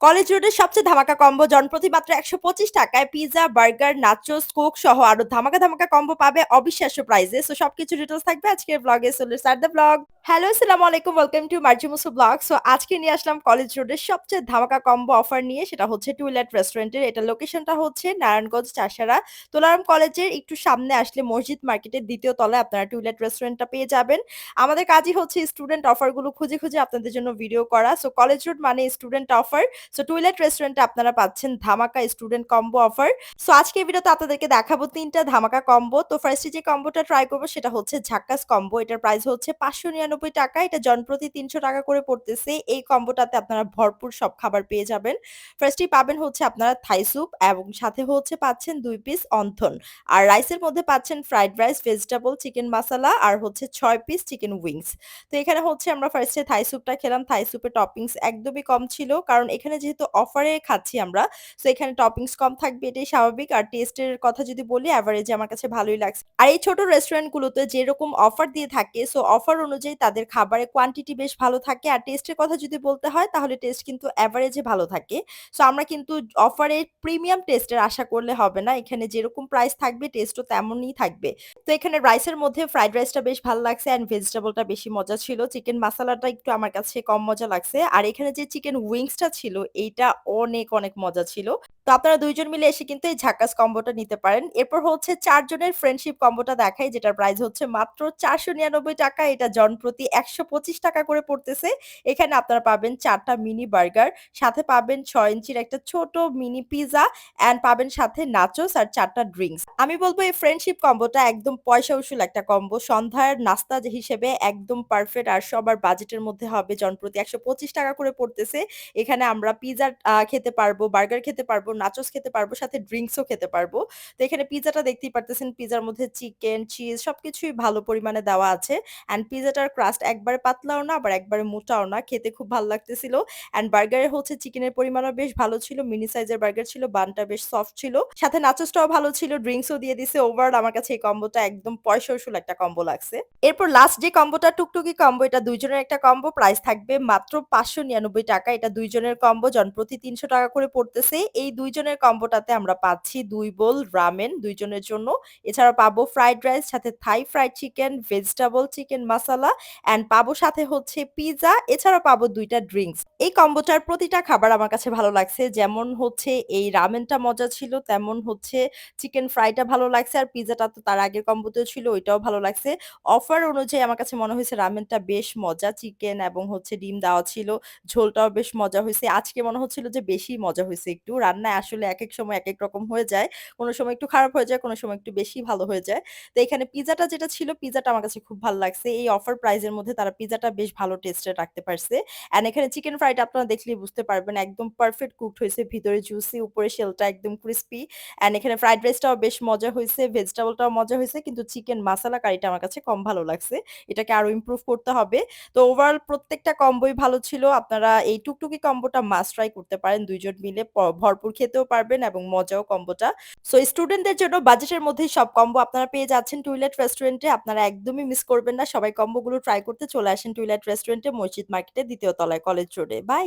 College রোডের সবচেয়ে ধামাকা কম্বো জনপ্রতি মাত্র একশো পঁচিশ টাকায় পিৎজা বার্গার, নাচোস, কোক সহ আরও ধামাকা ধামাকা কম্বো পাবে অবিশ্বাস্য প্রাইজে সো সবকিছু ডিটেলস থাকবে আজকের ব্লগে so let's start the blog hello আসসালামু আলাইকুম। ওয়েলকাম টু মার্জি মার্জিমুসু ব্লগ সো আজকে নিয়ে আসলাম কলেজ রোডের সবচেয়ে ধামাকা কম্বো অফার নিয়ে। সেটা হচ্ছে টুইলেট রেস্টুরেন্টের এটা লোকেশনটা হচ্ছে নারায়ণগঞ্জ চাষারা। তোলারাম কলেজের একটু সামনে আসলে মসজিদ মার্কেটের দ্বিতীয় তলায় আপনারা টুইলেট রেস্টুরেন্টটা পেয়ে যাবেন। আমাদের কাজই হচ্ছে স্টুডেন্ট অফারগুলো খুঁজে খুঁজে আপনাদের জন্য ভিডিও করা। সো কলেজ রোড মানে স্টুডেন্ট অফার সো টুইলেট রেস্টুরেন্টে আপনারা পাচ্ছেন ধামাকা স্টুডেন্ট কম্বো অফার সো আজকে এই ভিডিওতে আপনাদেরকে দেখাবো তিনটা ধামাকা কম্বো তো ফার্স্টে যে কম্বোটা ট্রাই করব সেটা হচ্ছে ঝাক্কাস কম্বো এটার প্রাইস হচ্ছে পাঁচশো নিরানব্বই টাকা। এটা জনপ্রতি তিনশো টাকা করে পড়তেছে। এই কম্বোটাতে আপনারা ভরপুর সব খাবার পেয়ে যাবেন। ফার্স্টেই পাবেন হচ্ছে আপনারা থাই স্যুপ এবং সাথে হচ্ছে পাচ্ছেন দুই পিস অন্থন। আর রাইসের মধ্যে পাচ্ছেন fried rice vegetable chicken masala আর হচ্ছে ছয় পিস চিকেন উইংস তো এখানে হচ্ছে আমরা ফার্স্টে থাই স্যুপটা খেলাম। থাই স্যুপের টপিংস একদমই কম ছিল। কারণ এখানে যেহেতু অফারে খাচ্ছি আমরা সো এখানে টপিংস কম থাকবে, এটাই স্বাভাবিক। আর টেস্টের কথা যদি বলি অ্যাভারেজে আমার কাছে ভালোই লাগছে। আর এই ছোট রেস্টুরেন্টগুলোতে যেরকম অফার দিয়ে থাকে সো অফার অনুযায়ী তাদের খাবারের কোয়ান্টিটি বেশ ভালো থাকে। আর টেস্টের কথা যদি বলতে হয়, তাহলে টেস্ট কিন্তু অ্যাভারেজে ভালো থাকে। সো আমরা কিন্তু অফারে প্রিমিয়াম টেস্টের আশা করলে হবে না। এখানে যেরকম প্রাইস থাকবে টেস্টও তেমনই থাকবে। তো এখানে রাইসের মধ্যে ফ্রাইড রাইসটা বেশ ভালো লাগছে অ্যান্ড ভেজিটেবলটা বেশি মজা ছিল। চিকেন মশলাটা একটু আমার কাছে কম মজা লাগছে। আর এখানে যে চিকেন উইংসটা ছিল এইটা অনেক অনেক মজা ছিল। তো আপনারা দুইজন মিলে এসে কিন্তু এই ঝাক্কাস কম্বোটা নিতে পারেন। এরপর হচ্ছে চারজনের ফ্রেন্ডশিপ কম্বোটা দেখায় যেটার প্রাইস হচ্ছে মাত্র চারশো নিরানব্বই টাকা। এটা জন প্রতি একশো পঁচিশ টাকা করে পড়তেছে। এখানে আপনারা পাবেন চারটা মিনি বার্গার সাথে পাবেন ছয় ইঞ্চির একটা ছোট মিনি পিজা অ্যান্ড পাবেন সাথে নাচোস আর চারটা ড্রিঙ্কস আমি বলব এই ফ্রেন্ডশিপ কম্বোটা একদম পয়সা উসুল একটা কম্বো। সন্ধ্যার নাস্তা হিসেবে একদম পারফেক্ট আর সবার বাজেটের মধ্যে হবে। জনপ্রতি একশো পঁচিশ টাকা করে পড়তেছে। এখানে আমরা পিজা খেতে পারব বার্গার খেতে পারব নাচোস খেতে পারব, সাথে ড্রিঙ্কসও খেতে পারব। তো এখানে পিজাটা দেখতেই পারতেছেন পিজার মধ্যে চিকেন চিজ সবকিছুই ভালো পরিমাণে দেওয়া আছে। অ্যান্ড পিজাটার ক্রাস্ট একবারে পাতলাও না, আবার একবারে মোটাও না। খেতে খুব ভালো লাগতেছিল। অ্যান্ড বার্গারে হচ্ছে চিকেনের পরিমাণও বেশ ভালো ছিল মিনি সাইজের বার্গার ছিল বানটা বেশ সফট ছিল। সাথে নাচোসটাও ভালো ছিল ড্রিঙ্কসও দিয়ে দিছে। ওভারঅল আমার কাছে এই কম্বোটা একদম পয়সা উসুল একটা কম্বো লাগছে। এরপর লাস্ট যে কম্বোটা টুকটুকি কম্বো এটা দুইজনের একটা কম্বো প্রাইস থাকবে মাত্র পাঁচশো নিরানব্বই টাকা। এটা দুইজনের কম্বো জন প্রতি তিনশো টাকা করে পড়তেছে। এই দুইজনের কম্বোটাতে আমরা পাচ্ছি দুই বোল রামেন দুইজনের জন্য। এছাড়া পাবো ফ্রাইড রাইস সাথে Thai fried chicken vegetable chicken masala and পাবো সাথে হচ্ছে পিজা এছাড়া পাবো দুইটা ড্রিঙ্কস এই কম্বোটার প্রতিটা খাবার আমার কাছে ভালো লাগছে। যেমন হচ্ছে এই রামেনটা মজা ছিল, তেমন হচ্ছে চিকেন ফ্রাইটা ভালো লাগছে, আর পিজাটা তো তার আগের কম্বোতেও ছিল, ওইটাও ভালো লাগছে। অফার অনুযায়ী আমার কাছে মনে হয়েছে রামেনটা বেশ মজা চিকেন এবং হচ্ছে ডিম দেওয়া ছিল, ঝোলটাও বেশ মজা হয়েছে। আজকে মনে হচ্ছিল যে বেশি মজা হয়েছে, একটু রান্নায় আসলে এক এক সময় এক এক রকম হয়ে যায়। কোনো সময় একটু খারাপ হয়ে যায়, কোনো সময় একটু বেশি ভালো হয়ে যায়। তো এখানে পিজাটা যেটা ছিল পিজাটা আমার কাছে খুব ভালো লাগছে। এই অফার প্রাইজের মধ্যে তারা পিজাটা বেশ ভালো টেস্টে রাখতে পারছে। অ্যান্ড এখানে চিকেন ফ্রাইটা আপনারা দেখলেই বুঝতে পারবেন, একদম পারফেক্ট কুকড হয়েছে, ভিতরে জুসি উপরে শেলটা একদম ক্রিস্পি অ্যান্ড এখানে ফ্রাইড রাইসটাও বেশ মজা হয়েছে ভেজিটেবলটাও মজা হয়েছে, কিন্তু চিকেন মশলা কারিটা আমার কাছে কম ভালো লাগছে। এটাকে আরও ইমপ্রুভ করতে হবে। তো ওভারঅল প্রত্যেকটা কম্বোই ভালো ছিল। আপনারা এই টুকটুকি কম্বোটা মাস্ট ট্রাই করতে পারেন। দুইজন মিলে ভরপুর খেতেও পারবেন এবং মজাও কম্বোটা। সো স্টুডেন্টদের জন্য বাজেটের মধ্যেই সব কম্বো আপনারা পেয়ে যাচ্ছেন টুইলেট রেস্টুরেন্টে আপনারা একদমই মিস করবেন না। সবাই কম্বোগুলো ট্রাই করতে চলে আসেন টুইলেট রেস্টুরেন্টে মসজিদ মার্কেটে দ্বিতীয় তলায় কলেজ রোডে বাই